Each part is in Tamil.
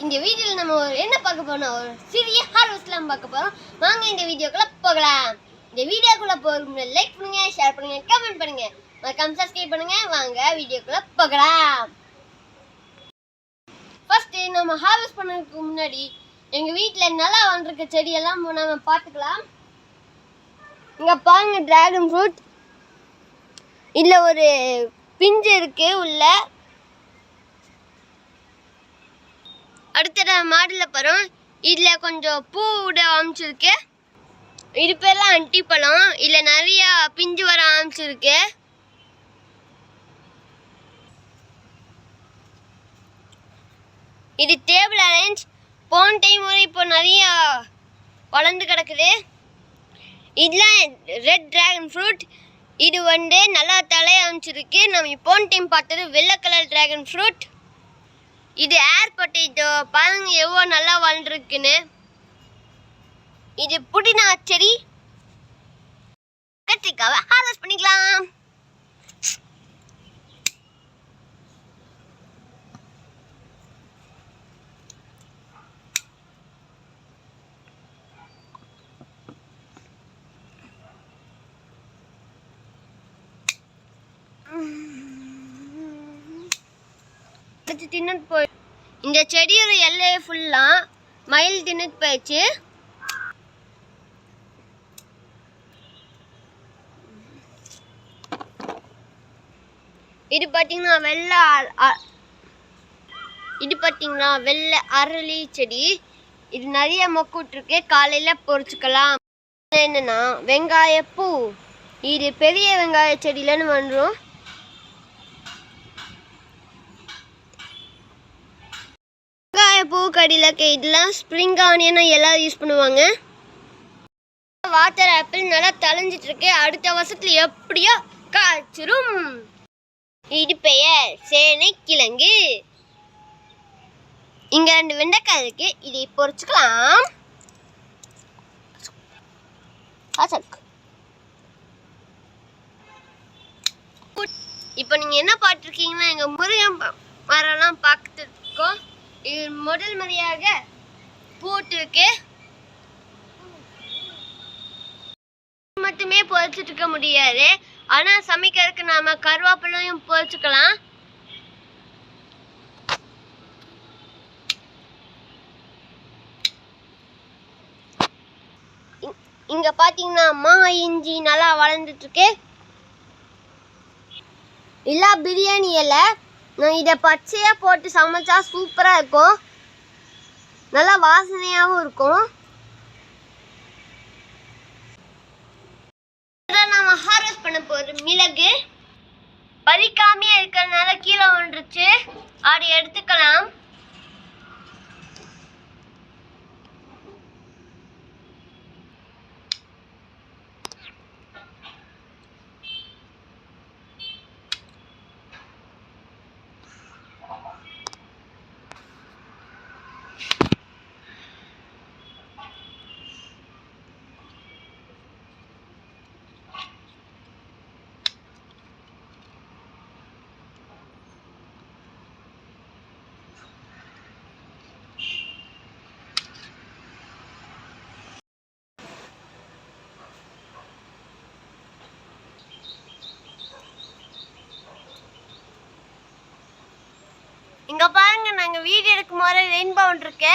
இந்த வீடியோவில் நம்ம ஒரு என்ன பார்க்க போறோம் ஒரு சிறிய ஹார்வெஸ்ட்லாம் பார்க்க போகிறோம் வாங்க இந்த வீடியோக்குள்ள போகலாம். இந்த வீடியோக்குள்ளே போகிற லைக் பண்ணுங்க ஷேர் பண்ணுங்க கமெண்ட் பண்ணுங்க. மறக்காம சப்ஸ்கிரைப் பண்ணுங்க. வாங்க வீடியோக்குள்ள போகலாம். ஃபர்ஸ்ட் நம்ம ஹார்வெஸ்ட் பண்ணதுக்கு முன்னாடி எங்கள் வீட்டில் நல்லா வந்திருக்க செடியெல்லாம் நம்ம பார்த்துக்கலாம். இங்கே பாருங்க ட்ராகன் ஃப்ரூட் இல்லை ஒரு பிஞ்சு இருக்குது உள்ள அடுத்த மாடலில் பழம் இதில் கொஞ்சம் பூ விட ஆரம்பிச்சிருக்கு. இது பேர்லாம் அண்டி பழம். இதில் நிறையா பிஞ்சு வர ஆரம்பிச்சிருக்கு. இது டேபிள் அரேஞ்ச் போன டைம் வரை இப்போ நிறையா வளர்ந்து கிடக்குது. இதெல்லாம் ரெட் டிராகன் ஃப்ரூட் இது வந்து நல்லா தலை அமைச்சிருக்கு நம்ம போன டைம் பார்த்தது வெள்ளை கலர் டிராகன் ஃப்ரூட் இது ஏர் பொட்டேட்டோ பாருங்க எவ்வளோ நல்லா வளர்ந்துருக்குன்னு. இது புதினா செடி அடுத்து தின்னுட்டு போய் இந்த செடியோட எல்லையை ஃபுல்லாக மயில் தின்னுட்டு போயிடுச்சு. இது பார்த்தீங்கன்னா வெள்ளை இது பார்த்தீங்கன்னா வெள்ளை அரளி செடி. இது நிறைய மொக்கு காலையில் பொறிச்சுக்கலாம் என்னன்னா வெங்காயப்பூ. இது பெரிய வெங்காய செடியிலன்னு வந்துடும் வெங்காய பூக்கடியில் இதெல்லாம் ஸ்ப்ரிங் ஆனியனை எல்லாம் யூஸ் பண்ணுவாங்க. வாட்டர் ஆப்பிள் நல்லா தளைஞ்சிட்டு அடுத்த வருஷத்தில் எப்படியோ காய்ச்சிரும். இது பெயர் சேனை கிழங்கு. இங்க ரெண்டு வெண்டைக்காய் இருக்கு. இதை பொறிச்சுக்கலாம். இப்போ நீங்க என்ன பார்த்துருக்கீங்கன்னா எங்க முருகன் மரம்லாம் பார்த்துருக்கோம். முதல் முறையாக பூட்டிருக்கு மட்டுமே பொறிச்சிட்டு இருக்க முடியாது. ஆனா சமைக்கிறதுக்கு நாம கருவேப்பிலையும் பொறிச்சுக்கலாம் இங்க பாத்தீங்கன்னா மா இஞ்சி நல்லா வளர்ந்துட்டு இருக்கு இல்லா பிரியாணி இலை. இதை பச்சையாக போட்டு சமைச்சா சூப்பராக இருக்கும். நல்லா வாசனையாகவும் இருக்கும். நம்ம ஹார்வெஸ்ட் பண்ண போகிற மிளகு பறிக்காமையே இருக்கிறதுனால கீழே ஒன்றுச்சு அதை எடுத்துக்கலாம். இங்க பாருங்க நாங்க வீடு எடுக்கும் போது ரெயின்போ இருக்கு.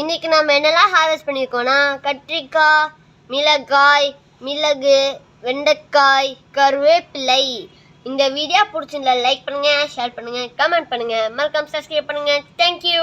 இன்னைக்கு நம்ம என்னெல்லாம் ஹார்வெஸ்ட் பண்ணியிருக்கோம்னா கத்திரிக்காய் மிளகாய் மிளகு வெண்டைக்காய் கருவேப்பிலை. இந்த வீடியோ பிடிச்சிருந்தா லைக் பண்ணுங்க ஷேர் பண்ணுங்க கமெண்ட் பண்ணுங்க. மறக்காம சப்ஸ்கிரைப் பண்ணுங்க. தேங்க்யூ